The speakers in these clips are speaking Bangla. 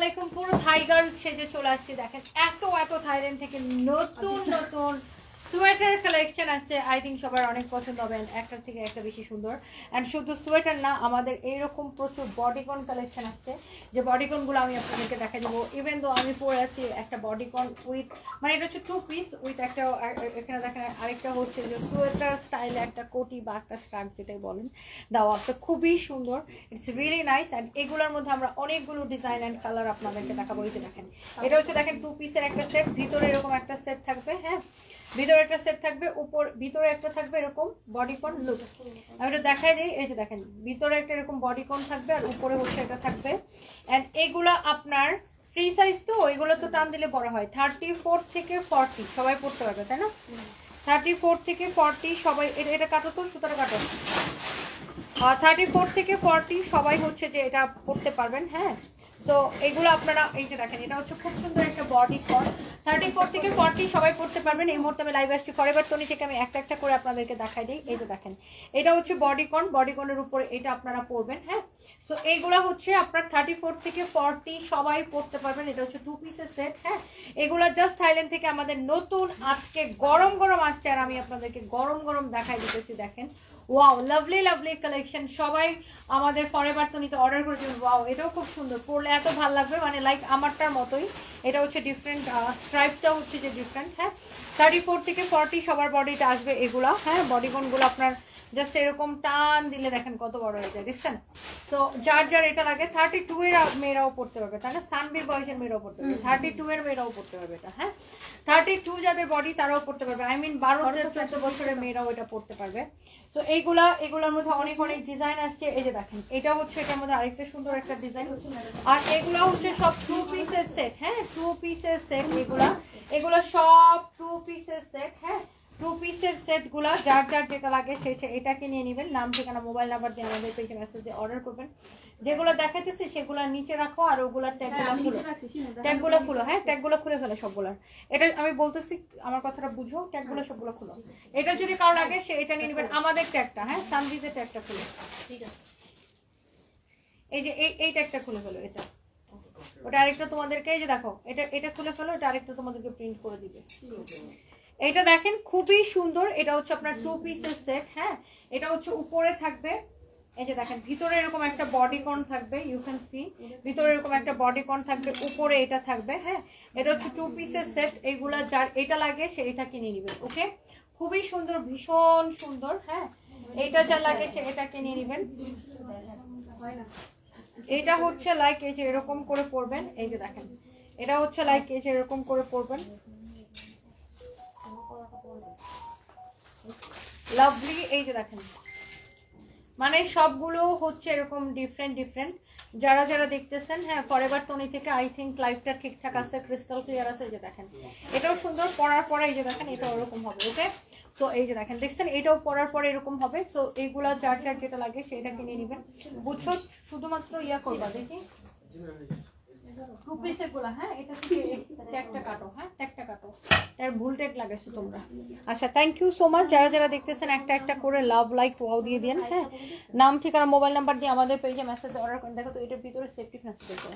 আলাইকুম। পুরো থাই গার্ল সেজে চলে আসছে। দেখেন এত এত থাইল্যান্ড থেকে নতুন নতুন সোয়েটার কালেকশন আসছে। আই থিঙ্ক সবার অনেক পছন্দ হবে একটার থেকে একটা বেশি সুন্দর। অ্যান্ড শুধু সোয়েটার না, আমাদের এইরকম প্রচুর বডিকন কালেকশন আসছে। যে বডিকনগুলো আমি আপনাদেরকে দেখা দেবো। ইভেন তো আমি পরে আছি একটা বডিকন উইথ মানে এটা হচ্ছে টু পিস উইথ একটা এখানে দেখেন আরেকটা হচ্ছে যে সোয়েটার স্টাইলে একটা কোটি বা একটা স্টার্ট যেটাই বলেন দেওয়া আছে। খুবই সুন্দর। ইটস রিয়েলি নাইস অ্যান্ড এগুলোর মধ্যে আমরা অনেকগুলো ডিজাইন অ্যান্ড কালার আপনাদেরকে দেখাবো। এই যে দেখেন, এটা হচ্ছে দেখেন টু পিসের একটা সেট ভিতরে এরকম একটা সেট থাকবে হ্যাঁ? ভিতরে একটা সেট থাকবে, উপর, ভিতরে একটা থাকবে এরকম বডিকন লুক আমি এটা দেখাই দিই, এই যে দেখেন, ভিতরে একটা এরকম বডিকন থাকবে আর উপরে হচ্ছে এটা থাকবে। অ্যান্ড এগুলো আপনার ফ্রি সাইজ তো এগুলো তো টান দিলে বড় হয়। থার্টি ফোর থেকে ফর্টি সবাই পড়তে পারবে, তাই না? থার্টি ফোর থেকে ফর্টি সবাই, এটা এটা কাটো তো সুতরাং কাটো। থার্টি ফোর থেকে ফর্টি সবাই হচ্ছে যে এটা পড়তে পারবেন হ্যাঁ? তো এগুলো আপনারা, এই যে দেখেন, এটা হচ্ছে খুব সুন্দর একটা বডি কন থার্টি ফোর থেকে ফর্টি সবাই পড়তে পারবেন। এই মুহূর্তে আমি লাইভ আসছি ফরেভার টনি থেকে আমি একটা একটা করে আপনাদেরকে দেখাই দিই। এই যে দেখেন, এটা হচ্ছে বডি কন বডি কনের উপরে এটা আপনারা পড়বেন হ্যাঁ? তো এইগুলো হচ্ছে আপনার থার্টি ফোর থেকে ফর্টি সবাই পড়তে পারবেন। এটা হচ্ছে টু পিসের সেট হ্যাঁ? এগুলো জাস্ট থাইল্যান্ড থেকে আমাদের নতুন, আজকে গরম গরম আসছে। আর আমি আপনাদেরকে গরম গরম দেখাই দিতেছি, দেখেন। ওয়াও লাভলি লাভলি কালেকশন সবাই আমাদের পরের বার তো অর্ডার করেছেন ওয়াও এটাও খুব সুন্দর। পরলে এত ভালো লাগবে। মানে লাইক আমারটার মতোই। এটা হচ্ছে ডিফারেন্ট স্ট্রাইপটা হচ্ছে যে ডিফারেন্ট হ্যাঁ? থার্টি ফোর থেকে ফর্টি সবার বডিতে আসবে এগুলা হ্যাঁ? বডিকনগুলো আপনার জাস্ট এরকম টান দিলে দেখেন কত বড় হয়ে যায় দেখছেন? সো যার যার এটা লাগে থার্টি টু এর মেয়েরাও পড়তে পারবে তাই না? সানবির বয়সের মেয়েরাও পড়তে পারবে থার্টি টু এর মেয়েরাও পড়তে পারবে এটা হ্যাঁ? থার্টি টু যাদের বডি তারাও পড়তে পারবে। আই মিন বারো চোদ্দ বছরের মেয়েরাও এটা পড়তে পারবে। সো এইগুলা এগুলোর মধ্যে অনেক অনেক ডিজাইন আসছে। এই যে দেখেন এটা হচ্ছে এটার মধ্যে আরেকটা সুন্দর একটা ডিজাইন আর এগুলো হচ্ছে সব টু পিসের সেট হ্যাঁ? টু পিসের সেট এগুলা। এগুলো সব টু পিসের সেট হ্যাঁ? টু পিসের সেটগুলো যার যার যেটা লাগে সে এটাকে নিয়ে নেবেন। নাম ঠিকানা মোবাইল নাম্বার দিয়ে আমাদের পেজে মেসেজ দিয়ে অর্ডার করবেন। যেগুলো দেখাইতেছি সেগুলো নিচে রাখো আর ওগুলার ট্যাগগুলো খুলো। ট্যাগগুলো খুলো হ্যাঁ ট্যাগগুলো খুলে ফেলো সবগুলার। এটা আমি বলতেছি আমার কথাটা বুঝো ট্যাগগুলো সবগুলো খুলো। এটা যদি কারও লাগে সে এটা নিয়ে নেবেন। আমাদের ট্যাগটা হ্যাঁ সানভিজের ট্যাগটা খুলে। ঠিক আছে। এই যে এই এই ট্যাগটা খুলে ফেলো এটা ওটা আরেকটা তোমাদেরকে এই যে দেখো এটা এটা খুলে ফেলো এটা আরেকটা তোমাদেরকে প্রিন্ট করে দিবে। এটা দেখেন খুবই সুন্দর। এটা হচ্ছে আপনার টু পিসের সেট হ্যাঁ? এটা হচ্ছে উপরে থাকবে। এই যে দেখেন, ভিতরে এরকম একটা বডি কর্ন থাকবে ইউ ক্যান সি ভিতরে এরকম একটা বডি কর্ন থাকবে, উপরে এটা থাকবে হ্যাঁ? এটা হচ্ছে টু পিসের সেট এইগুলা যার এটা লাগে, সে এটা কিনে নেবেন ওকে খুবই সুন্দর, ভীষণ সুন্দর হ্যাঁ? এটা যা লাগে, সে এটা কিনে নেবেন। এটা হচ্ছে লাইক এই যে এরকম করে পরবেন, এই যে দেখেন। এটা হচ্ছে লাইক এই যে এরকম করে পরবেন। লাভলি এই যে দেখেন। মানে সবগুলো হচ্ছে এরকম ডিফারেন্ট ডিফারেন্ট যারা যারা দেখতেছেন হ্যাঁ ফরেভার টনি থেকে আই থিঙ্ক লাইফটা ঠিকঠাক আছে ক্রিস্টাল ক্লিয়ার আছে, এই যে দেখেন। এটাও সুন্দর পরার পরে এই যে দেখেন, এটাও এরকম হবে ওকে সো এই যে দেখেন, দেখছেন? এটাও পরার পরে এরকম হবে। সো এইগুলা যার যার যেটা লাগে সেটা কিনে নেবেন। বুঝছ? শুধুমাত্র ইয়া করবা, দেখি। রুপিসেরগুলা হ্যাঁ? এটা থেকে ট্যাগটা কাটো হ্যাঁ? ট্যাগটা কাটো। এর ভুল ট্যাগ লাগাইছো তোমরা। আচ্ছা থ্যাংক ইউ সো মাচ যারা যারা দেখতেছেন একটা একটা করে লাভ লাইক ওয়াও দিয়ে দিন হ্যাঁ? নাম ঠিকানা মোবাইল নাম্বার দিয়ে আমাদের পেজে মেসেজ অর্ডার করেন। দেখো তো এটার ভিতরে সেফটি মেসেজ আছে।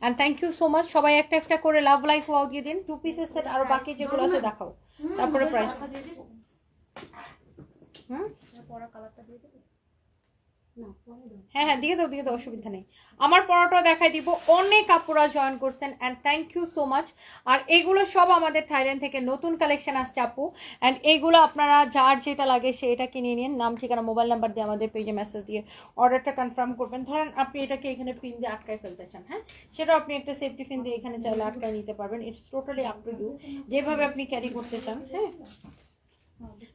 And thank you so much সবাই একটা একটা করে লাভ লাইক ওয়াও দিয়ে দিন। টু পিসের সেট আর বাকি যেগুলো আছে দেখাও। তারপরে প্রাইস হুম? হ্যাঁ হ্যাঁ দিয়ে দাও দিয়ে দাও অসুবিধা নেই। আমার পড়াটা দেখাই দিব। অনেক আপুরা জয়েন করছেন and thank you so much আর এগুলো সব আমাদের থাইল্যান্ড থেকে নতুন কালেকশন আসছে আপু। অ্যান্ড এইগুলো আপনারা যার যেটা লাগে সেটা কিনে নিন। নাম, ঠিকানা মোবাইল নাম্বার দিয়ে আমাদের পেজে মেসেজ দিয়ে অর্ডারটা কনফার্ম করবেন। ধরেন আপনি এটাকে এখানে পিন দিয়ে আটকায় ফেলতে চান হ্যাঁ? সেটাও আপনি একটা সেফটি পিন দিয়ে এখানে চাইলে আটকায় নিতে পারবেন। It's totally up to you যেভাবে আপনি ক্যারি করতে চান হ্যাঁ?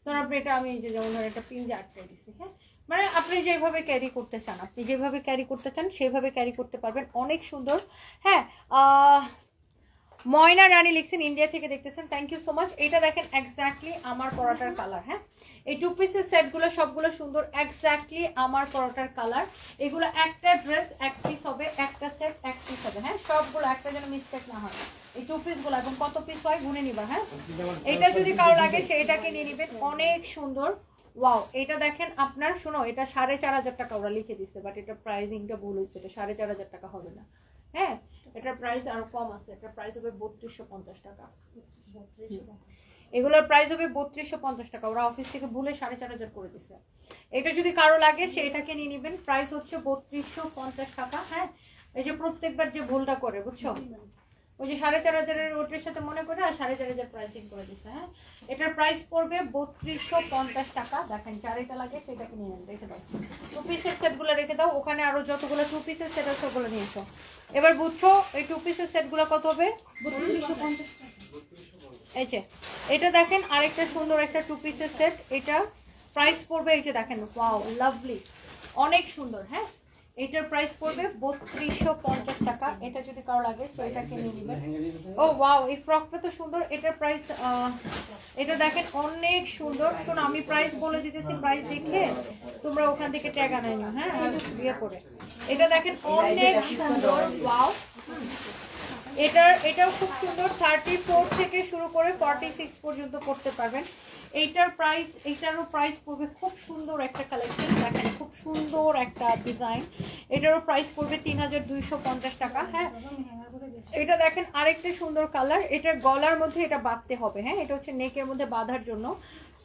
ধরুন আপনি এটা আমি এই যে যেমন ধরেন একটা পিন দিয়ে আটকাই দিচ্ছি হ্যাঁ? মানে আপনি যেভাবে ক্যারি করতে চান আপনি যেভাবে ক্যারি করতে চান সেভাবে ক্যারি করতে পারবেন। অনেক সুন্দর। হ্যাঁ ময়না রানী লিখছেন ইন্ডিয়া থেকে দেখতেছেন থ্যাংক ইউ সো মাচ এটা দেখেন এক্স্যাক্টলি আমার পরোটার কালার হ্যাঁ? এই টু পিসের সেটগুলো সবগুলো সুন্দর এক্স্যাক্টলি আমার পরোটার কালার এগুলো একটা ড্রেস এক পিস হবে একটা সেট এক পিস হবে হ্যাঁ? সবগুলো একটা যেন মিস্টেক না হয়। এই টু পিসগুলো এবং কত পিস হয় গুনে নিবা হ্যাঁ? এটা যদি কারও লাগে সেটাকে নিয়ে নিবেন। অনেক সুন্দর। ওয়াও এটা দেখেন আপনার, শোনো, এটা সাড়ে চার হাজার টাকা ওরা লিখে দিচ্ছে বাট এটা প্রাইসিংটা ভুল হচ্ছে এটা সাড়ে চার হাজার টাকা হবে না। হ্যাঁ? এটার প্রাইস আরও কম আছে, এটার প্রাইস হবে বত্রিশশো পঞ্চাশ টাকা। এগুলোর প্রাইস হবে বত্রিশশো পঞ্চাশ টাকা, ওরা অফিস থেকে ভুলে সাড়ে চার হাজার করে দিছে। এটা যদি কারও লাগে সে এটাকে নিয়ে নেবেন প্রাইস হচ্ছে বত্রিশশো পঞ্চাশ টাকা হ্যাঁ? এই যে প্রত্যেকবার যে ভুলটা করে, বুঝছ? ওই যে সাড়ে চার হাজারের ওটার সাথে মনে করে আর সাড়ে চার হাজার প্রাইসিং করে দিচ্ছে হ্যাঁ? এটার প্রাইস পড়বে বত্রিশশো পঞ্চাশ টাকা। দেখেন চারিটা লাগে সেটাকে নিয়ে নেন রেখে দাও। টু পিসের সেটগুলো রেখে দাও ওখানে আরও যতগুলো টু পিসের সেট আছে ওগুলো নিয়ে এসো এবার বুঝছ এই টু পিসের সেটগুলো কত হবে? বত্রিশশো পঞ্চাশ এই যে এটা দেখেন আরেকটা সুন্দর একটা টু পিসের সেট এটা প্রাইস পড়বে এই যে দেখেন ওয়াও লাভলি অনেক সুন্দর হ্যাঁ? এটার প্রাইস পড়বে বত্রিশশো পঞ্চাশ টাকা। এটা যদি কারও লাগে সেটা কিনে নেবেন ও ওয়াও এই ফ্রকটা তো সুন্দর। এটার প্রাইস এটা দেখেন অনেক সুন্দর। শোনো আমি প্রাইস বলে দিতেছি প্রাইস দেখে তোমরা ওখান থেকে ট্যাগ আনাই না হ্যাঁ? বিয়ে করে। এটা দেখেন অনেক সুন্দর ওয়াও এটার, এটাও খুব সুন্দর থার্টি ফোর থেকে শুরু করে ফর্টি সিক্স পর্যন্ত করতে পারবেন। এইটার প্রাইস এইটারও প্রাইস পড়বে খুব সুন্দর একটা কালেকশন দেখেন, খুব সুন্দর একটা ডিজাইন এটারও প্রাইস পড়বে তিন হাজার দুইশো পঞ্চাশ টাকা হ্যাঁ। এটা দেখেন আরেকটা সুন্দর কালার এটার গলার মধ্যে এটা বাঁধতে হবে হ্যাঁ। এটা হচ্ছে নেকের মধ্যে বাঁধার জন্য।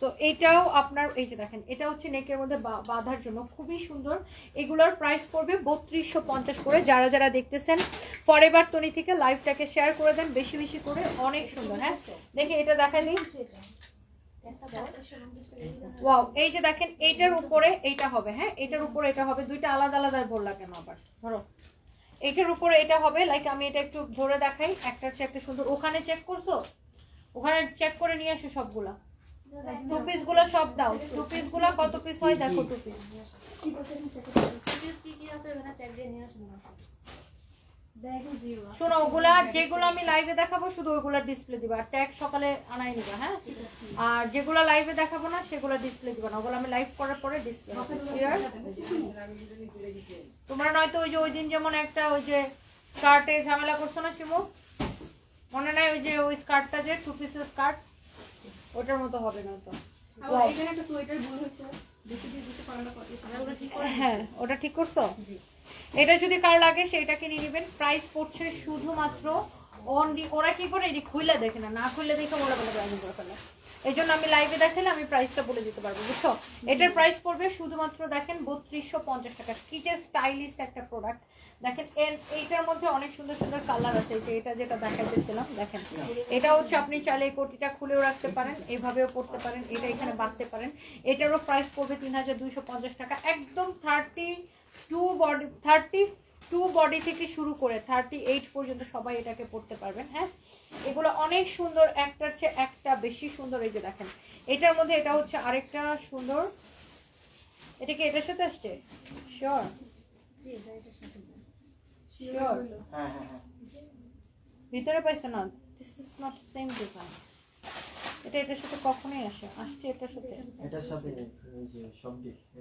তো এটাও আপনার, এই যে দেখেন, এটা হচ্ছে নেকের মধ্যে বাঁধার জন্য। খুবই সুন্দর। এগুলোর প্রাইস পড়বে বত্রিশশো পঞ্চাশ করে। যারা যারা দেখতেছেন ফরেবার তনি থেকে লাইভটাকে শেয়ার করে দেন, বেশি বেশি করে। অনেক সুন্দর হ্যাঁ? দেখে এটা দেখালি ওয়াও এই যে দেখেন এইটার উপরে এইটা হবে হ্যাঁ? এটার উপরে এটা হবে। দুইটা আলাদা আলাদা বললা কেন আবার, ধরো। এটার উপরে এটা হবে লাইক আমি এটা একটু ধরে দেখাই। একটা হচ্ছে একটা সুন্দর। ওখানে চেক করছ? ওখানে চেক করে নিয়ে আসো সবগুলা। টু পিসগুলো সব দাও। টু পিসগুলো কত পিস হয় দেখো টু পিস শোনো ওগুলা যেগুলো আমি লাইভে দেখাবো শুধু ডিসপ্লে দিবা। আর ট্যাগ সকালে আনাই নিবা হ্যাঁ? আর যেগুলো লাইভে দেখাবো না সেগুলো ডিসপ্লে দিবা না। ওগুলো আমি লাইভ করার পরে ডিসপ্লে তোমরা নয়তো ওই যে ওই দিন যেমন একটা ওই যে স্কার্টে ঝামেলা করছ না শিবু মনে নাই ওই যে ওই স্কার্টটা যে টু পিসের স্কার্ট ওটার মতো হবে না তো। হ্যাঁ ওটা ঠিক করছ? এটা যদি কারও লাগে সেটাকে নিয়ে নেবেন। প্রাইস পড়ছে শুধুমাত্র অনলি ওরা কি করে? এটি খুলে দেখে না না খুলে দেখে ওরা বলে প্রাইস করে ফেলে এই জন্য আমি লাইভে দেখালে আমি প্রাইসটা বলে দিতে পারব বুঝছ? এটার প্রাইস পড়বে শুধুমাত্র দেখেন বত্রিশশো পঞ্চাশ টাকা। কি যে স্টাইলিশ একটা প্রোডাক্ট দেখেন, এর, এইটার মধ্যে অনেক সুন্দর সুন্দর কালার আছে। যে এটা যেটা দেখাইতেছিলাম, দেখেন এটা হচ্ছে আপনি চাইলে এই কোটিটা খুলেও রাখতে পারেন, এইভাবেও পড়তে পারেন, এটা এখানে বাঁধতে পারেন। এটারও প্রাইস পড়বে তিন হাজার দুইশো পঞ্চাশ টাকা। একদম thirty two body thirty two body থেকে শুরু করে থার্টি এইট পর্যন্ত সবাই এটাকে পড়তে পারবেন হ্যাঁ? এগুলো অনেক সুন্দর, একটার চেয়ে একটা বেশি সুন্দর, এই যে দেখেন। এটার মধ্যে এটা হচ্ছে আরেকটা সুন্দর। এটা কি এটার সাথে আসছে? শিওর শিওর হ্যাঁ হ্যাঁ হ্যাঁ। ভিতরে পাইছো না? This is not same design এটা এটার সাথে কখনোই আসে। আসছে এটার সাথে। এটার সাথে এই যে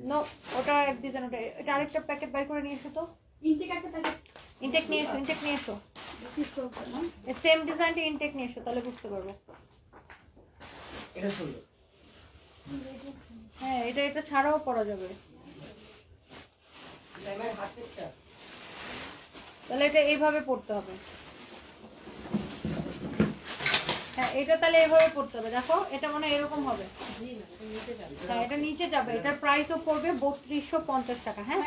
নো ওটা এক ডিজাইন ওটা এটা আরেকটা প্যাকেট বাই করে নিয়ে এসো তো? ইনটেক একটা প্যাকেট ইনটেক নিয়ে এসো ইনটেক নিয়ে এসো। সেম ডিজাইনটা ইনটেক নিয়ে এসো তাহলে বুঝতে পারব। এটা সুন্দর। হ্যাঁ এটা এটা ছাড়াও পরা যাবে। তাহলে এটা এইভাবে পড়তে হবে। হ্যাঁ এটা তাহলে এইভাবে পড়তে হবে। দেখো এটা মনে হয় এরকম হবে। হ্যাঁ এটা নিচে যাবে। এটার প্রাইসও পড়বে বত্রিশশো পঞ্চাশ টাকা হ্যাঁ?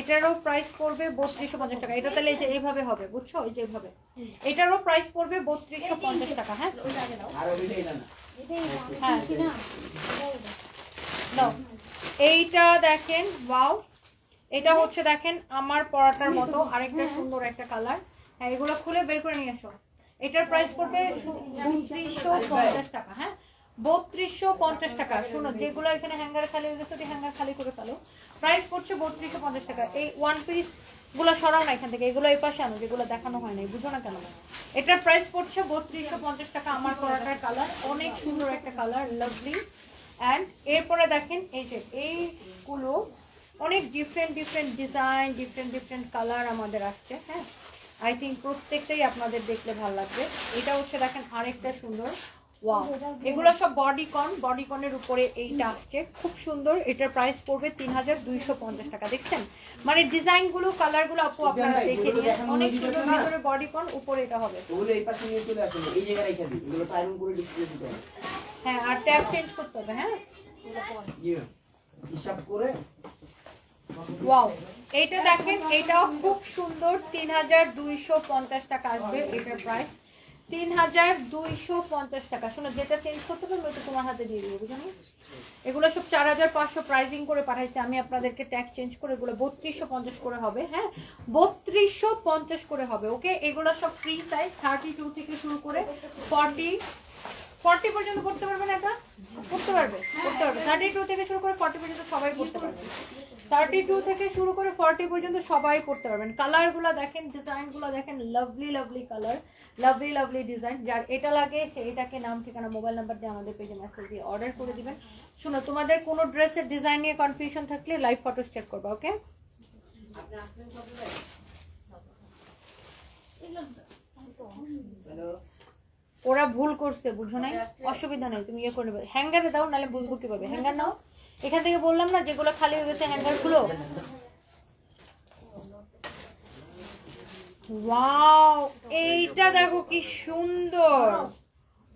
এটারও প্রাইস পড়বে বত্রিশশো পঞ্চাশ টাকা। এটা তাহলে এই যে এইভাবে হবে বুঝছ? এই যে এইভাবে। এটারও প্রাইস পড়বে বত্রিশশো পঞ্চাশ টাকা হ্যাঁ? এটা না। হ্যাঁ। এইটা দেখেন ওয়াও এটা হচ্ছে দেখেন আমার পরাটার মতো আরেকটা সুন্দর একটা কালার। হ্যাঁ এগুলো খুলে বের করে নিয়ে এসো। এটার প্রাইস পড়বে বত্রিশশো পঞ্চাশ টাকা হ্যাঁ? বত্রিশশো পঞ্চাশ টাকা। শোনো, যেগুলো এখানে হ্যাঙ্গার খালি হয়ে গেছে হ্যাঙ্গার খালি করে ফেলো। প্রাইস পড়ছে বত্রিশশো পঞ্চাশ টাকা। এই ওয়ান পিসগুলো সরাও না এখান থেকে, এগুলো এই পাশে আনো, যেগুলো দেখানো হয় না বুঝো না কেন? এটার প্রাইস পড়ছে বত্রিশশো পঞ্চাশ টাকা, আমার পরাটার কালার। অনেক সুন্দর একটা কালার লাভলি অ্যান্ড এরপরে দেখেন, এই যে, এইগুলো অনেক different different design different different colour আমাদের আসছে হ্যাঁ? আই থিঙ্ক প্রত্যেকটাই আপনাদের দেখলে ভালো লাগবে। এটা হচ্ছে দেখেন আরেকটা সুন্দর ওয়াও এগুলো সব বডিকন বডিকনের উপরে এইটা আসছে। খুব সুন্দর এটার প্রাইস পড়বে তিন হাজার দুইশো পঞ্চাশ টাকা দেখছেন? মানে ডিজাইনগুলো কালারগুলো আপু আপনারা দেখে নিয়ে অনেক সুন্দর? ভিতরে বডিকন উপরে এটা হবে। হ্যাঁ আর ট্যাব চেঞ্জ করতে হবে হ্যাঁ? হিসাব করে ওয়াও এইটা দেখেন, এটাও খুব সুন্দর তিন হাজার দুইশো পঞ্চাশ টাকা আসবে এটার প্রাইস দুইশো পঞ্চাশ টাকা। দিয়ে দিবো বুঝলি এগুলো সব চার হাজার পাঁচশো প্রাইজিং করে পাঠাইছে। আমি আপনাদেরকে ট্যাগ চেঞ্জ করে বত্রিশশো পঞ্চাশ করে হবে হ্যাঁ? বত্রিশশো পঞ্চাশ করে হবে ওকে এগুলো সব ফ্রি সাইজ থার্টি টু থেকে শুরু করে ফর্টি ফর্টি পর্যন্ত পড়তে পারবে না এটা? পড়তে পারবে পড়তে পারবে। থার্টি টু থেকে শুরু করে ফর্টি পর্যন্ত সবাই পড়তে পারবে। থার্টি টু থেকে শুরু করে ফর্টি পর্যন্ত সবাই পড়তে পারবেন কালারগুলো দেখেন ডিজাইনগুলো দেখেন lovely lovely colour lovely lovely design যার এটা লাগে সে এটাকে নাম ঠিকানা মোবাইল নাম্বার দিয়ে আমাদের পেজে মেসেজ দিয়ে অর্ডার করে দিবেন। শোনো তোমাদের কোনো ড্রেসের ডিজাইন নিয়ে কনফিউশন থাকলে লাইভ ফটোস চেক করবে ওকে হ্যালো। ওরা ভুল করছে বুঝো নাই? অসুবিধা নেই তুমি ইয়ে করে নেবে। হ্যাঙ্গারে দাও নাহলে বুঝব কীভাবে। হ্যাঙ্গার নাও। এখান থেকে বললাম না যেগুলো খালি হয়ে গেছে হ্যাঙ্গারগুলো ওয়াও এইটা দেখো কি সুন্দর।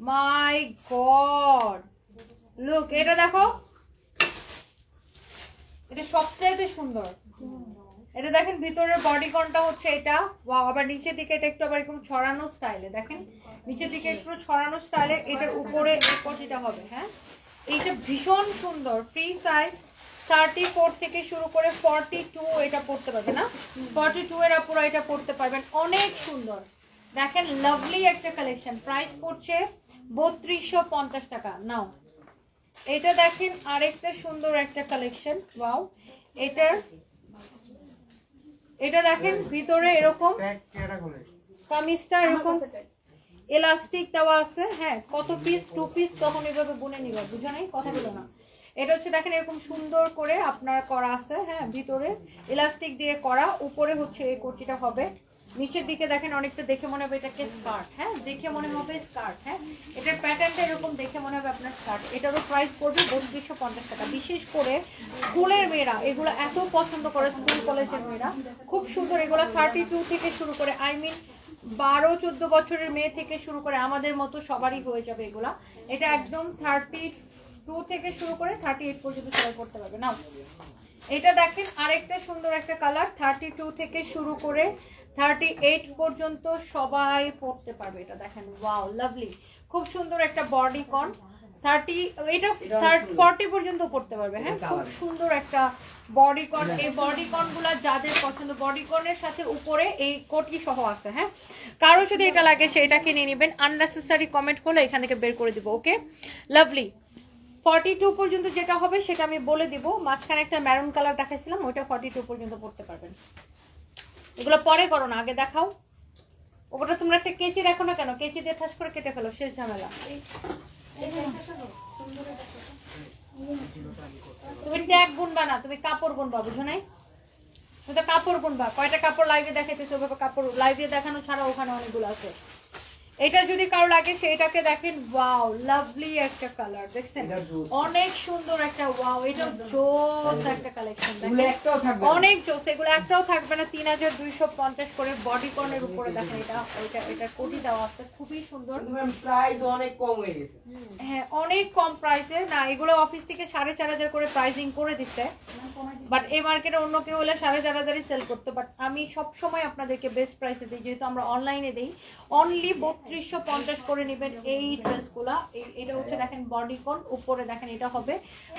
মাই গড। লুক এটা দেখো। এটা সবচাইতে সুন্দর। এটা দেখেন, ভিতরের বডি কনটা হচ্ছে এটা। আবার নিচের দিকে এটা একটু আবার এরকম ছড়ানো স্টাইলে দেখেন, নিচের দিকে একটু ছড়ানো স্টাইলে এটার উপরে পটিটা হবে হ্যাঁ? এইটা ভীষণ সুন্দর ফ্রি সাইজ থার্টি ফোর থেকে শুরু করে ফর্টি টু এটা পড়তে পারবে না? ফর্টি টু এর পুরো এটা পড়তে পারবেন। অনেক সুন্দর। দেখেন লাভলি একটা কালেকশন প্রাইস পড়ছে বত্রিশশো পঞ্চাশ টাকা। নাও, এটা দেখেন আরেকটা সুন্দর একটা কালেকশন ওয়াও, এটার এটা দেখেন ভিতরে এরকম কামিজটা এরকম এলাস্টিক দেওয়া আছে হ্যাঁ কত পিস টু পিস তখন এভাবে বুনে নিবে বুঝো নাই? কথা বলো না। এটা হচ্ছে দেখেন এরকম সুন্দর করে আপনার করা আছে হ্যাঁ ভিতরে এলাস্টিক দিয়ে করা উপরে হচ্ছে এই কোটিটা হবে। নিচের দিকে দেখেন অনেকটা দেখে মনে হবে এটাকে স্কার্ট হ্যাঁ? দেখে মনে হবে স্কার্ট হ্যাঁ? এটার প্যাটার্নটা এরকম দেখে মনে হবে আপনার স্কার্ট। এটারও প্রাইস পড়বে বত্রিশশো পঞ্চাশ টাকা। বিশেষ করে স্কুলের মেয়েরা, এগুলো এত পছন্দ করে স্কুল কলেজের মেয়েরা। খুব সুন্দর এগুলো থার্টি টু থেকে শুরু করে আই মিন বারো চোদ্দ বছরের মেয়ে থেকে শুরু করে আমাদের মতো সবারই হয়ে যাবে এগুলা। এটা একদম থার্টি টু থেকে শুরু করে থার্টি এইট পর্যন্ত সবাই করতে পারবে। না এটা দেখেন আরেকটা সুন্দর একটা কালার থার্টি টু থেকে শুরু করে থার্টি এইট পর্যন্ত সবাই পড়তে পারবে এটা দেখেন। ওয়াও লাভলি খুব সুন্দর একটা বডি কন থার্টি এটা। ফর্টি পর্যন্ত পড়তে পারবে হ্যাঁ? খুব সুন্দর একটা বডি কন এই বডি কনগুলা যাদের পছন্দ বডি কনের সাথে উপরে এই কোটি সহ আছে হ্যাঁ? কারও যদি এটা লাগে সেটাকে নিয়ে নেবেন। আননেসেসারি কমেন্ট করলে এখান থেকে বের করে দিব ওকে লাভলি ফর্টি টু পর্যন্ত যেটা হবে সেটা আমি বলে দিব। মাঝখানে একটা ম্যারুন কালার দেখাইছিলাম ওইটা ফর্টি টু পর্যন্ত পড়তে পারবেন। এগুলো পরে করো না, আগে দেখাও। ওটা তোমরা একটা কেচি রাখো না কেন? কেচি দিয়ে ঠাস করে কেটে ফেলো, শেষ ঝামেলা। তুমি ট্যাগ গুনবা না তুমি কাপড় গুনবা, বুঝো নাই? তুমি তো কাপড় গুনবা, কয়টা কাপড় লাইভে দেখাইতেছে, ওভাবে কাপড় লাইভে দেখানো ছাড়া ওখানে অনেকগুলো আছে। এটা যদি কারও লাগে সেটাকে দেখেন ওয়াও লাভলি একটা কালার দেখছেন? অনেক সুন্দর একটা ওয়াও এটা জোস একটা কালেকশন। অনেক জোস এগুলো একটাও থাকবে না তিন হাজার দুইশো পঞ্চাশ করে বডি কর্নের উপরে দেখেন এটা এটা এটা কোটি দেওয়া আছে খুবই সুন্দর। প্রাইস অনেক কম হয়ে গেছে। হ্যাঁ অনেক কম প্রাইসে না এগুলো অফিস থেকে সাড়ে চার হাজার করে প্রাইসিং করে দিচ্ছে। বাট এই মার্কেটে অন্য কেউ হলে সাড়ে চার হাজারই সেল করতো। বাট আমি সবসময় আপনাদেরকে বেস্ট প্রাইসে দিই যেহেতু আমরা অনলাইনে দিই। অনলি বত্রিশশো পঞ্চাশ করে নেবেন এই ড্রেসগুলা। এটা হচ্ছে দেখেন বডিকন উপরে দেখেন এটা হবে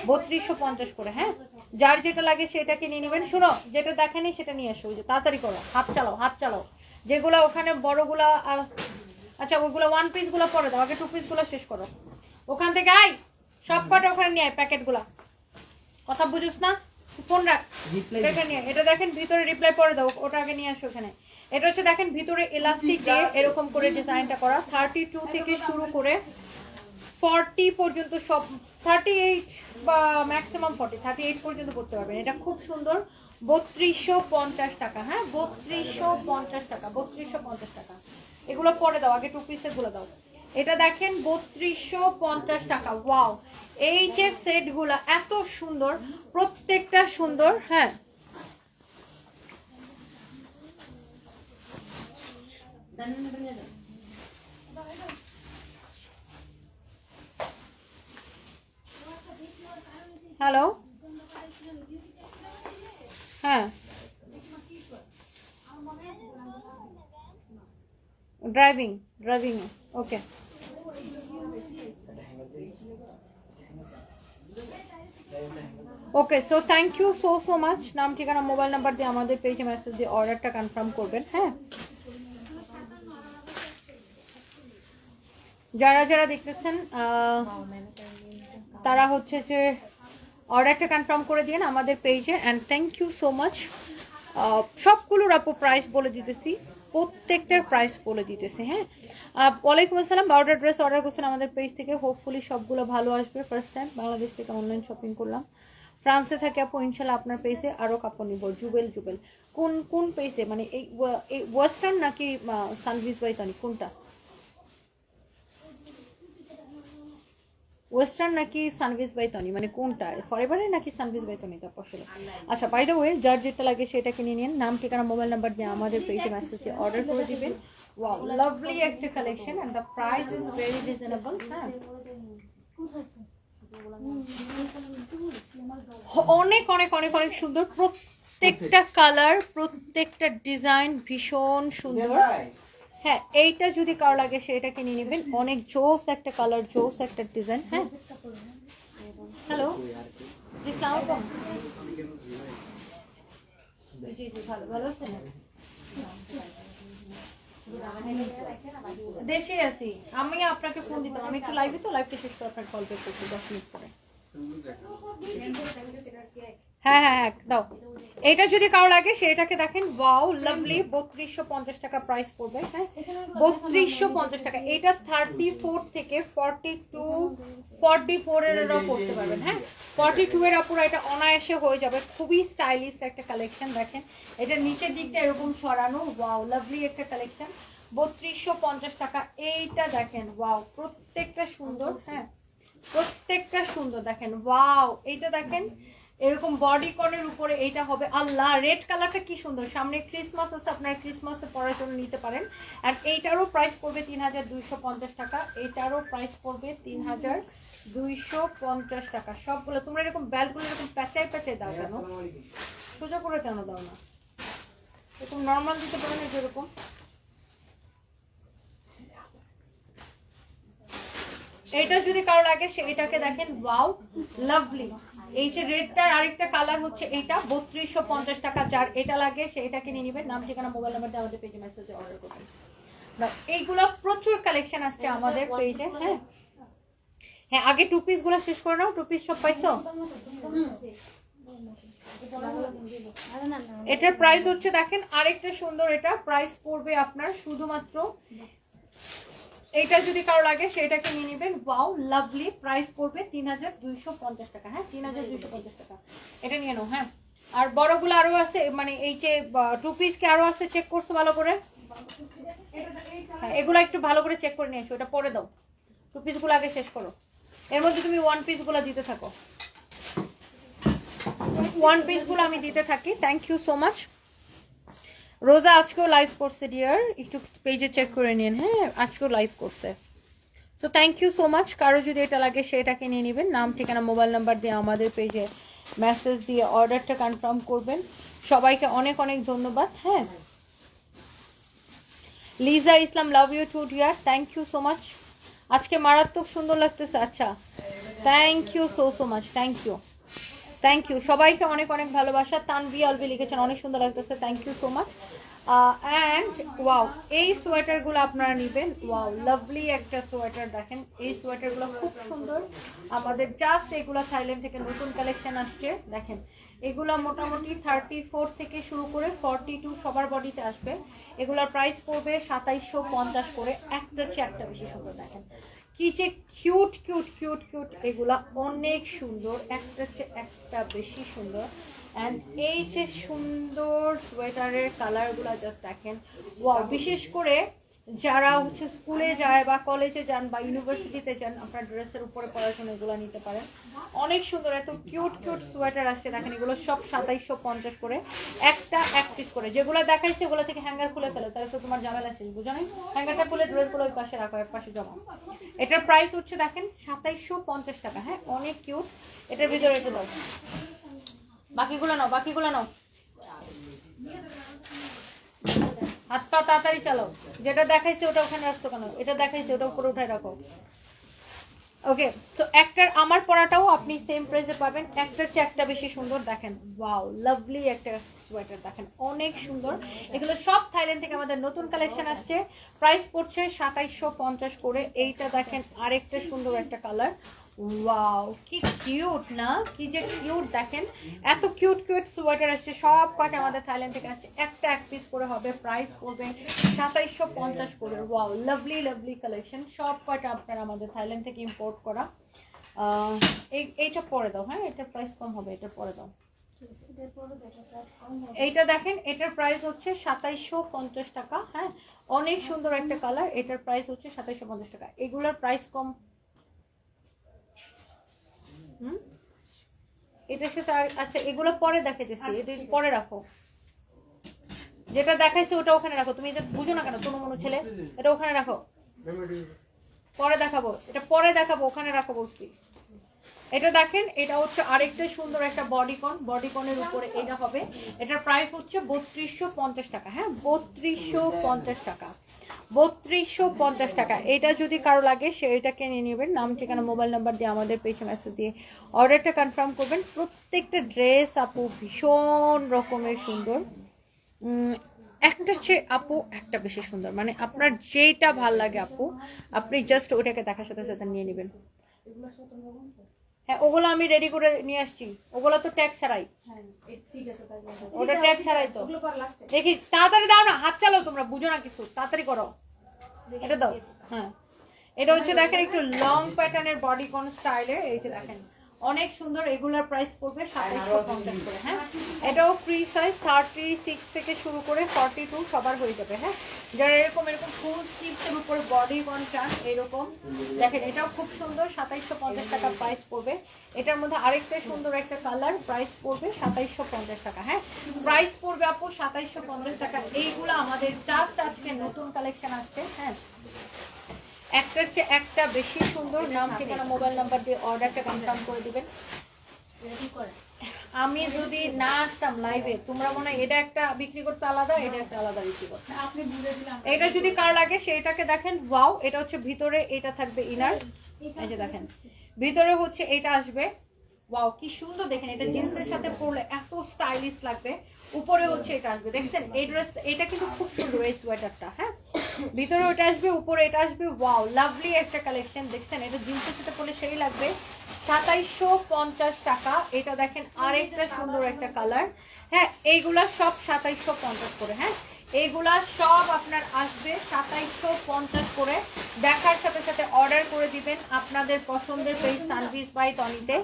বত্রিশশো পঞ্চাশ করে হ্যাঁ? যার যেটা লাগে সেটাকে নিয়ে নেবেন। শুনো যেটা দেখেনি সেটা নিয়ে আসো যে তাড়াতাড়ি করো হাত চালাও হাত চালাও। যেগুলা ওখানে বড়গুলা আচ্ছা ওইগুলো ওয়ান পিসগুলো পরে দাও আগে টু পিসগুলো শেষ করো। ওখান থেকে আই সব কটা ওখানে নিয়ে আয় প্যাকেটগুলা। কথা বুঝিস না? ফোন রাখ এটা নিয়ে এটা দেখেন ভিতরে রিপ্লাই পরে দাও ওটা আগে নিয়ে আসো ওখানে। এটা হচ্ছে দেখেন ভিতরে এলাস্টিক দিয়ে এরকম করে ডিজাইনটা করা। থার্টি টু থেকে শুরু করে ফর্টি পর্যন্ত সব থার্টি এইট বা ম্যাক্সিমাম ফর্টি থার্টি এইট পর্যন্ত করতে পারবেন। এটা খুব সুন্দর। বত্রিশশো পঞ্চাশ টাকা হ্যাঁ? বত্রিশশো পঞ্চাশ টাকা বত্রিশশো পঞ্চাশ টাকা। এগুলো পরে দাও আগে টু পিসেরগুলো দাও। এটা দেখেন বত্রিশশো পঞ্চাশ টাকা ওয়াও এই যে সেটগুলো এত সুন্দর প্রত্যেকটা সুন্দর হ্যাঁ? হ্যালো হ্যাঁ driving driving okay okay so thank you so so much নাম ঠিকানা মোবাইল নাম্বার দিয়ে আমাদের পেজে মেসেজ দিয়ে অর্ডারটা কনফার্ম করবেন হ্যাঁ? যারা যারা দেখতেছেন তারা হচ্ছে যে অর্ডারটা কনফার্ম করে দিন আমাদের পেজে and thank you so much সবগুলোর আপু প্রাইস বলে দিতেছি, প্রত্যেকটার প্রাইস বলে দিতেছি হ্যাঁ? ওয়ালাইকুম আসসালাম বারোটা ড্রেস অর্ডার করছেন আমাদের পেজ থেকে। হোপফুলি সবগুলো ভালো আসবে ফার্স্ট টাইম বাংলাদেশ থেকে অনলাইন শপিং করলাম। ফ্রান্সে থাকে আপু, ইনশাল্লাহ আপনার পেজে আরও কাপড় নিব জুবেল জুবেল কোন কোন পেজে মানে এই ওয়েস্টার্ন নাকি সানভিস বাই তনি কোনটা? ওয়েস্টার্ন নাকি সানভিস বাই তনি মানে কোনটা? ফরএভারে নাকি সানভিস বাই তনি তা আসলে আচ্ছা বাই দ্য ওয়ে যার যেটা লাগে সেটা কিনে নিন। নাম ঠিকানা মোবাইল নাম্বার দিয়ে আমাদের পেজে মেসেজে অর্ডার করে দিবেন। ওয়াও লাভলি একটা collection and the price is very reasonable হ্যাঁ? অনেক অনেক অনেক অনেক সুন্দর। প্রত্যেকটা কালার প্রত্যেকটা ডিজাইন ভীষণ সুন্দর। হ্যাঁ এইটা যদি কারও লাগে সেটা কিনে নেবেন। অনেক জোস একটা কালার, জোস একটা ডিজাইন হ্যাঁ? হ্যালো দেশে আছি। আমি আপনাকে ফোন দিতাম। আমি একটু লাইভে তো লাইভটা শেষ করে আপনার কল ব্যাক করছি, দশ মিনিট পরে। হ্যাঁ হ্যাঁ হ্যাঁ দাও। এটা যদি কারও লাগে সেটাকে দেখেন ওয়াও লাভলি বত্রিশশো পঞ্চাশ টাকা প্রাইস পড়বে হ্যাঁ? বত্রিশশো পঞ্চাশ টাকা। এটা থার্টি ফোর থেকে ফর্টি টু ফর্টি ফোর এর পড়তে পারবেন হ্যাঁ? ফর্টি টু এর আপুরা এটা অনায়াসে হয়ে যাবে। খুবই স্টাইলিশ একটা কালেকশন দেখেন। এটা নিচের দিকটা এরকম সরানো ওয়াও লাভলি একটা কালেকশন বত্রিশশো পঞ্চাশ টাকা এইটা দেখেন ওয়াও প্রত্যেকটা সুন্দর হ্যাঁ? প্রত্যেকটা সুন্দর দেখেন ওয়াও এইটা দেখেন এরকম বডি কনের উপরে এইটা হবে। আল্লাহ রেড কালারটা কি সুন্দর। সামনে ক্রিসমাস আছে আপনারা ক্রিসমাসে পরার জন্য নিতে পারেন। আর এইটারও প্রাইস পড়বে তিন হাজার দুইশো পঞ্চাশ টাকা। এইটারও প্রাইস পড়বে তিন হাজার দুইশো পঞ্চাশ টাকা। সবগুলো তোমরা এরকম ব্যালগুলো এরকম প্যাচাই প্যাচাই দাও কেন? সোজা করে কেন দাও না? এরকম নর্মাল দিতে পারেন যেরকম। এটা যদি কারও লাগে সে এটাকে দেখেন ওয়াও লাভলি এই যে রেডটার আরেকটা কালার হচ্ছে এইটা বত্রিশশো পঞ্চাশ টাকা যার এটা লাগে সে এটা কিনে নিবেন। নাম ঠিকানা মোবাইল নাম্বার দিয়ে আমাদের পেজে মেসেজে অর্ডার করবেন। এইগুলো প্রচুর কালেকশন আসছে আমাদের পেজে হ্যাঁ। হ্যাঁ আগে টু পিসগুলো শেষ করে নাও টু পিস সব পাইছো? এটার প্রাইস হচ্ছে দেখেন আরেকটা সুন্দর এটা প্রাইস পড়বে আপনার শুধুমাত্র এইটা যদি কারও লাগে, সেটাকে নিয়ে নেবেন। ওয়াও লাভলি প্রাইস পড়বে তিন হাজার দুইশো পঞ্চাশ টাকা হ্যাঁ? তিন হাজার দুইশো পঞ্চাশ টাকা। এটা নিয়ে নাও হ্যাঁ? আর বড়গুলো আরও আছে মানে এই যে টু পিস কি আরও আছে চেক করছ ভালো করে? হ্যাঁ এগুলো একটু ভালো করে চেক করে নিয়ে এসো এটা পরে দাও। টু পিসগুলো আগে শেষ করো। এর মধ্যে তুমি ওয়ান পিসগুলো দিতে থাকো। ওয়ান পিসগুলো আমি দিতে থাকি। থ্যাংক ইউ সো মাচ রোজা আজকেও লাইভ করছে ডিয়ার একটু পেজে চেক করে নিন হ্যাঁ? আজকেও লাইভ করছে। So thank you so much কারও যদি এটা লাগে সেটাকে নিয়ে নেবেন। নাম, ঠিকানা মোবাইল নাম্বার দিয়ে আমাদের পেজে মেসেজ দিয়ে অর্ডারটা কনফার্ম করবেন। সবাইকে অনেক অনেক ধন্যবাদ হ্যাঁ? Liza Islam love you too dear thank you so much আজকে মারাত্মক সুন্দর লাগতেছে আচ্ছা। Thank you so so much thank you thank you সবাইকে অনেক অনেক ভালোবাসা। তানভি আলবি লিখেছেন, অনেক সুন্দর লাগতেছে। Thank you so much and wow এই সোয়েটারগুলো আপনারা নেবেন। ওয়াও লাভলি একটা সোয়েটার দেখেন। এই সোয়েটারগুলো খুব সুন্দর। আমাদের জাস্ট এগুলো থাইল্যান্ড থেকে নতুন কালেকশন আসছে। দেখেন, এগুলো মোটামুটি থার্টি ফোর থেকে শুরু করে ফর্টি টু সবার বডিতে আসবে। এগুলোর প্রাইস পড়বে সাতাইশশো পঞ্চাশ করে। একটার চেয়ে একটা বেশি সুন্দর দেখেন। কি যে কিউট কিউট কিউট কিউট এগুলা অনেক সুন্দর। একটা একটা বেশি সুন্দর। অ্যান্ড এই যে সুন্দর সোয়েটারের কালারগুলো জাস্ট দেখেন। বিশেষ করে যারা হচ্ছে স্কুলে যায় বা কলেজে যান বা ইউনিভার্সিটিতে যান, আপনার ড্রেসের উপরে পড়াশোনা এগুলো নিতে পারেন। অনেক সুন্দর, এত কিউট কিউট সোয়েটার আসছে, দেখেন, এগুলো সব সাতাইশশো পঞ্চাশ করে, একটা, এক পিস করে। যেগুলো দেখাইছে ওগুলো থেকে হ্যাঙ্গার খুলে ফেলো। তাহলে তো তোমার ঝামেলা শেষ, বুঝো নাই? হ্যাঙ্গারটা খুলে ড্রেসগুলো ওই পাশে রাখো, এক পাশে জমা। এটার প্রাইস হচ্ছে, দেখেন, সাতাইশশো পঞ্চাশ টাকা হ্যাঁ? অনেক কিউট এটার ভিতরে এটা দাও। বাকিগুলো নাও বাকিগুলো নাও। হাত পা তাড়াতাড়ি চালাও। যেটা দেখাইছে ওটা ওখানে রাখছো কেন? এটা দেখাইছে, ওটা উপরে উঠায় রাখো। ওকে তো একটার আমার পড়াটাও আপনি সেম প্রাইসে পাবেন। একটার চেয়ে একটা বেশি সুন্দর, দেখেন ওয়াও লাভলি একটা সোয়েটার দেখেন, অনেক সুন্দর। এগুলো সব থাইল্যান্ড থেকে আমাদের নতুন কালেকশন আসছে। প্রাইস পড়ছে সাতাইশশো পঞ্চাশ করে। এইটা দেখেন, আরেকটা সুন্দর একটা কালার ওয়াও কি কিউট না? কি যে কিউট দেখেন। এত কিউট কিউট সোয়েটার আসছে, সব কটা আমাদের থাইল্যান্ড থেকে আসছে। একটা এক পিস করে হবে প্রাইস পড়বে সাতাইশশো পঞ্চাশ করে। ওয়াও লাভলি লাভলি কালেকশন সব কটা আপনারা আমাদের থাইল্যান্ড থেকে ইম্পোর্ট করা। এইটা পরে দাও হ্যাঁ? এটা প্রাইস কম হবে, এটা পরে দাও। এইটা দেখেন, এটার প্রাইস হচ্ছে সাতাইশশো পঞ্চাশ টাকা হ্যাঁ? অনেক সুন্দর একটা কালার এটার প্রাইস হচ্ছে সাতাইশশো পঞ্চাশ টাকা। এগুলোর প্রাইস কম হুম? এটার সাথে আর আচ্ছা এগুলো পরে দেখাইতেছি। এটা পরে রাখো। যেটা দেখাইছে ওটা ওখানে রাখো। তুমি এটা বুঝো না কেন কোনো মনো ছেলে? এটা ওখানে রাখো। পরে দেখাবো। এটা পরে দেখাবো ওখানে রাখো বলছি। এটা দেখেন এটা হচ্ছে আরেকটা সুন্দর একটা বডিকন বডিকনের উপরে এটা হবে। এটার প্রাইস হচ্ছে বত্রিশশো পঞ্চাশ টাকা। হ্যাঁ বত্রিশশো পঞ্চাশ টাকা। বত্রিশশো পঞ্চাশ টাকা। এটা যদি কারও লাগে, সে এটাকে নিয়ে নেবেন। নাম, ঠিকানা, মোবাইল নাম্বার দিয়ে আমাদের পেজে মেসেজ দিয়ে অর্ডারটা কনফার্ম করবেন। প্রত্যেকটা ড্রেস আপু ভীষণ রকমের সুন্দর। একটা চেয়ে আপু, একটা বেশি সুন্দর। মানে আপনার যেটা ভালো লাগে আপু, আপনি জাস্ট ওটাকে দেখার সাথে সাথে নিয়ে নেবেন। হ্যাঁ ওগুলো আমি রেডি করে নিয়ে আসছি। ওগুলো তো ট্যাগ ছাড়াই। ওটা ট্যাগ ছাড়াই তো। দেখি তাড়াতাড়ি দাও না হাত চালাও তোমরা বুঝো না কিছু তাড়াতাড়ি করো। এটা দাও হ্যাঁ। এটা হচ্ছে দেখেন একটু লং প্যাটার্নের বডি কোন স্টাইলের এই যে দেখেন। অনেক সুন্দর এগুলার প্রাইস পড়বে সাতাইশশো পঞ্চাশ করে হ্যাঁ? এটাও ফ্রি সাইজ থার্টি সিক্স থেকে শুরু করে ফর্টি টু সবার হয়ে যাবে হ্যাঁ? যারা এরকম এরকম ফুল স্লিভসের উপর বডি কন চান এরকম দেখেন এটাও খুব সুন্দর সাতাইশশো পঞ্চাশ টাকা প্রাইস পড়বে। এটার মধ্যে আরেকটা সুন্দর একটা কালার প্রাইস পড়বে সাতাইশশো পঞ্চাশ টাকা হ্যাঁ? প্রাইস পড়বে আপু সাতাইশশো পঞ্চাশ টাকা। এইগুলো আমাদের জাস্ট আজকে নতুন কালেকশন আসছে হ্যাঁ? একটার চেয়ে একটা বেশি সুন্দর নাম ঠিকানা মোবাইল নাম্বার দিয়ে অর্ডারটা কনফার্ম করে দিবেন। আমি যদি না আসতাম লাইভে তোমরা মনে হয় এটা একটা বিক্রি করতে আলাদা এটা একটা আলাদা বিক্রি করতে। আপনি বুঝে দিলাম এটা যদি কার। লাগে সেটাকে দেখেন ওয়াও এটা হচ্ছে ভিতরে এটা থাকবে ইনার এই যে দেখেন ভিতরে হচ্ছে এটা আসবে। ওয়াও কি সুন্দর দেখেন এটা জিন্সের সাথে পরলে এত স্টাইলিশ লাগবে। উপরে হচ্ছে এটা আসবে দেখছেন? এই ড্রেসটা এটা কিন্তু খুব সুন্দর এই সোয়েটারটা হ্যাঁ? ভিতরে ওটা আসবে উপরে এটা আসবে ওয়াও লাভলি একটা কালেকশন দেখছেন? এটা জিন্সের সাথে পরলে সেই লাগবে। সাতাইশশো পঞ্চাশ টাকা এটা দেখেন আরেকটা সুন্দর একটা কালার হ্যাঁ এইগুলা সব সাতাইশশো পঞ্চাশ করে হ্যাঁ? এইগুলা সব আপনার আসবে সাতাইশশো পঞ্চাশ করে। দেখার সাথে সাথে অর্ডার করে দিবেন আপনাদের পছন্দের পেজ সার্ভিস বাই টনিতে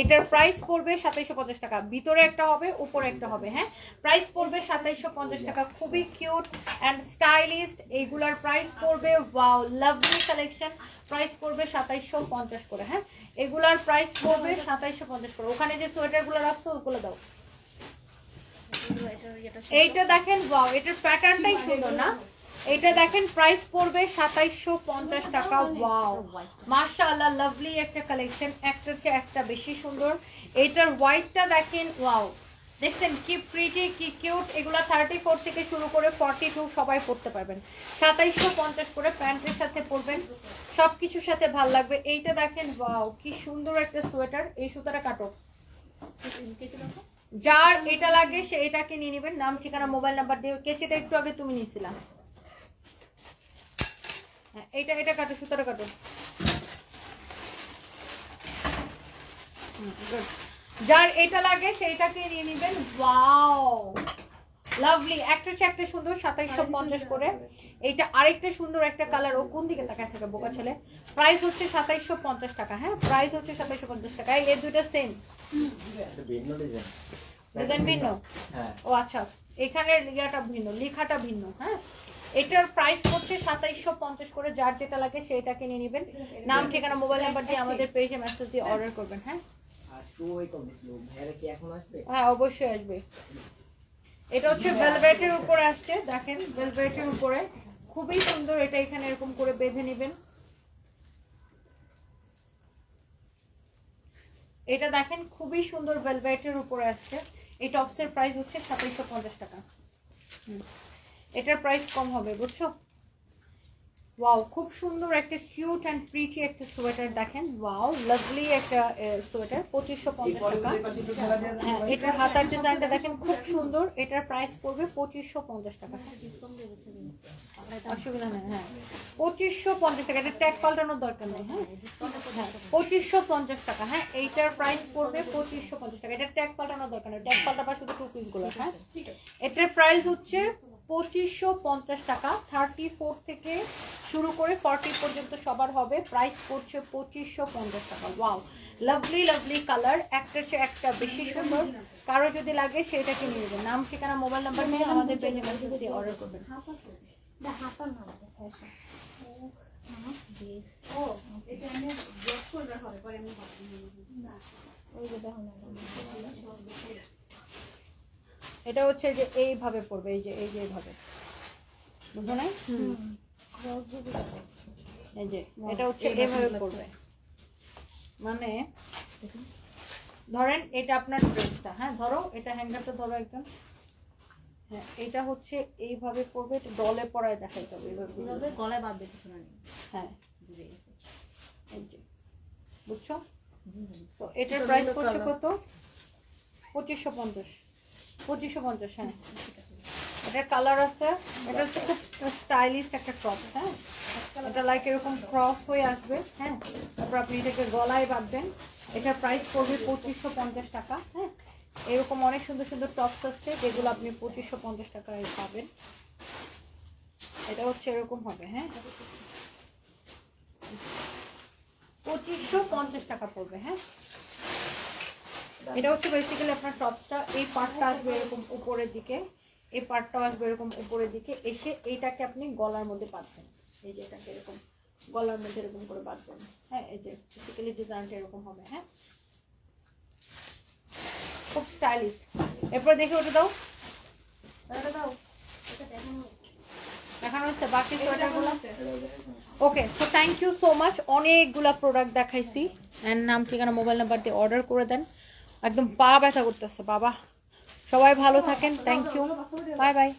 এটার প্রাইস পড়বে সাতাইশশো পঞ্চাশ টাকা। ভিতরে একটা হবে, উপরে একটা হবে হ্যাঁ? প্রাইস পড়বে সাতাইশশো পঞ্চাশ টাকা। খুবই কিউট অ্যান্ড স্টাইলিস্ট এইগুলার প্রাইস পড়বে ওয়াও লাভলি কালেকশন প্রাইস পড়বে সাতাইশশো পঞ্চাশ করে হ্যাঁ? এগুলার প্রাইস পড়বে সাতাইশশো পঞ্চাশ করে। ওখানে যে সোয়েটারগুলো রাখছো, ওগুলো দাও। এইটা দেখেন এটার প্যাটার্নটাই সুন্দর না? এটা দেখেন প্রাইস পড়বে পঞ্চাশ টাকা ওয়াও মাশাআল্লাহ লাভলি একটা কালেকশন একটার চেয়ে একটা বেশি সুন্দর। এটার হোয়াইটটা দেখেন ওয়াও দেখছেন, কি প্রিটি কি কিউট এগুলো থার্টি ফোর থেকে শুরু করে ফর্টি টু সবাই পড়তে পারবেন। সাতাইশশো পঞ্চাশ করে প্যান্টের সাথে পরবেন সব কিছুর সাথে ভালো লাগবে। এইটা দেখেন ওয়াও কি সুন্দর একটা সোয়েটার এই সুতাটা কাটো। যার এটা লাগে, সে এটাকে নিয়ে নেবেন। নাম, ঠিকানা, মোবাইল নাম্বার দিয়ে কেচিটা একটু আগে তুমি নিয়েছিলাম হ্যাঁ এটা এটা কাটো কাটো। যার এটা লাগে সেইটাকে নিয়ে নেবেন। লাভলি একটা হচ্ছে একটা সুন্দর, সাতাইশশো পঞ্চাশ করে। এইটা আরেকটা সুন্দর একটা কালার ও কোন দিকে তাকায় থাকে, বোকা ছেলে? প্রাইস হচ্ছে সাতাইশশো পঞ্চাশ টাকা হ্যাঁ? প্রাইস হচ্ছে সাতাইশশো পঞ্চাশ টাকা। এই দুইটা সেম ভিন্ন ডিজাইন ডিজাইন ভিন্ন? হ্যাঁ। ও আচ্ছা। এখানের ইয়াটা ভিন্ন লেখাটা ভিন্ন হ্যাঁ? এটার প্রাইস হচ্ছে সাতাইশশো পঞ্চাশ করে যার যেটা লাগে সেটাকে নিয়ে নেবেন। নাম ঠিকানা মোবাইল নাম্বার দিয়ে আমাদের পেজে মেসেজ দিয়ে অর্ডার করবেন হ্যাঁ? আর শো কম ছিল ভাইরা কি এখন আসবে? হ্যাঁ অবশ্যই আসবে। এটা হচ্ছে ভেলভেটের উপরে আসছে দেখেন ভেলভেটের উপরে। খুবই সুন্দর এটা এখানে এরকম করে বেঁধে নেবেন। এটা দেখেন খুবই সুন্দর ভেলভেটের উপরে আসছে। এই টপসের প্রাইস হচ্ছে সাতাইশশো পঞ্চাশ টাকা। এটার প্রাইস কম হবে, বুঝছ? ওয়াও খুব সুন্দর একটা কিউট অ্যান্ড প্রিটি একটা সোয়েটার দেখেন। ওয়াও লাভলি একটা সোয়েটার পঁচিশশো পঞ্চাশ টাকা। হ্যাঁ এটার হাতার ডিজাইনটা দেখেন খুব সুন্দর। এটার প্রাইস পড়বে পঁচিশশো পঞ্চাশ টাকা। অসুবিধা নেই হ্যাঁ। পঁচিশশো পঞ্চাশ টাকা এটা ট্যাগ পাল্টানোর দরকার নেই হ্যাঁ। হ্যাঁ পঁচিশশো পঞ্চাশ টাকা হ্যাঁ। এইটার প্রাইস পড়বে পঁচিশশো পঞ্চাশ টাকা। এটা ট্যাগ পাল্টানোর দরকার নেই। ট্যাগ পাল্টাবার শুধু টু পিসগুলো হ্যাঁ। এটার প্রাইস হচ্ছে পঁচিশশো পঞ্চাশ টাকা। থার্টি ফোর থেকে শুরু করে ফর্টি পর্যন্ত সবার হবে। প্রাইস পড়ছে পঁচিশশো পঞ্চাশ টাকা। ওয়াও লাভলি লাভলি কালার একটার চেয়ে একটা বেশি সুন্দর। কারও যদি লাগে সেটাকে নিয়ে নেবেন। নাম ঠিকানা মোবাইল নাম্বার নিয়ে আমাদের পেজে মেসেজ দিয়ে অর্ডার করবেন। এটা হচ্ছে যে এইভাবে পড়বে এই যে এই যে এইভাবে। বুঝো নাই? এই যে এটা হচ্ছে এইভাবে পড়বে। মানে ধরেন এটা আপনার ড্রেসটা হ্যাঁ ধরো এটা হ্যাঙ্গারটা ধরো একদম। হ্যাঁ এটা হচ্ছে এইভাবে পড়বে এটা ডলে পড়ায় দেখাইতে হবে এইভাবে গলায় বাঁধবে নেই। হ্যাঁ। বুঝে গেছে বুঝছ? তো এটার প্রাইস পড়ছে কত? পঁচিশশো পঞ্চাশ। পঁচিশশো পঞ্চাশ হ্যাঁ। এটার কালার আছে। এটা হচ্ছে খুব স্টাইলিশ একটা টপ হ্যাঁ। এটা লাইক এরকম ক্রস হয়ে আসবে হ্যাঁ। তারপর আপনি এটাকে গলায় বাঁধবেন। এটার প্রাইস পড়বে পঁচিশশো পঞ্চাশ টাকা হ্যাঁ। এরকম অনেক সুন্দর সুন্দর টপস আসছে, যেগুলো আপনি পঁচিশশো পঞ্চাশ টাকায় পাবেন। এটা হচ্ছে এরকম হবে হ্যাঁ। পঁচিশশো পঞ্চাশ টাকা পড়বে হ্যাঁ। এটা হচ্ছে বেসিক্যালি আপনার টপসটা এই পার্টটা আসবে এরকম উপরের দিকে এই পার্টটাও আসবে এরকম উপরের দিকে এসে এইটাকে আপনি গলার মধ্যে বাঁধবেন। এই যে এটাকে এরকম গলার মধ্যে এরকম করে বাঁধবেন। হ্যাঁ এই যে বেসিক্যালি ডিজাইনটা এরকম হবে হ্যাঁ। খুব স্টাইলিশ এরপর দেখে ওটা দাও। দেখানো হচ্ছে। বাকি সোয়েটারগুলো okay so thank you so much অনেকগুলা প্রোডাক্ট দেখাইছি। অ্যান্ড নাম ঠিকানা মোবাইল নাম্বার দিয়ে অর্ডার করে দেন। একদম পা ব্যথা করতেছে বাবা। সবাই ভালো থাকেন থ্যাংক ইউ বাই বাই